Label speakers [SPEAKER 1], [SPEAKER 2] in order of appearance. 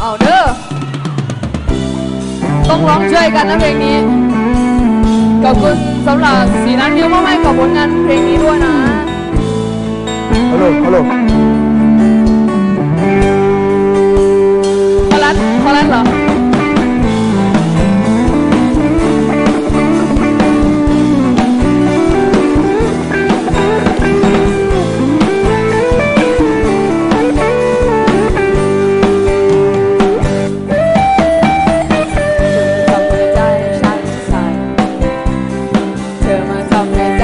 [SPEAKER 1] เอาเด้อต้องร้องช่วยกันนะเพลงนี้ขอบคุณสำหรับสีนั้นเยอะมากๆขอบผลงานเพลงนี้ด้วยนะ
[SPEAKER 2] ฮัลโหลฮัลโหล
[SPEAKER 1] Amen.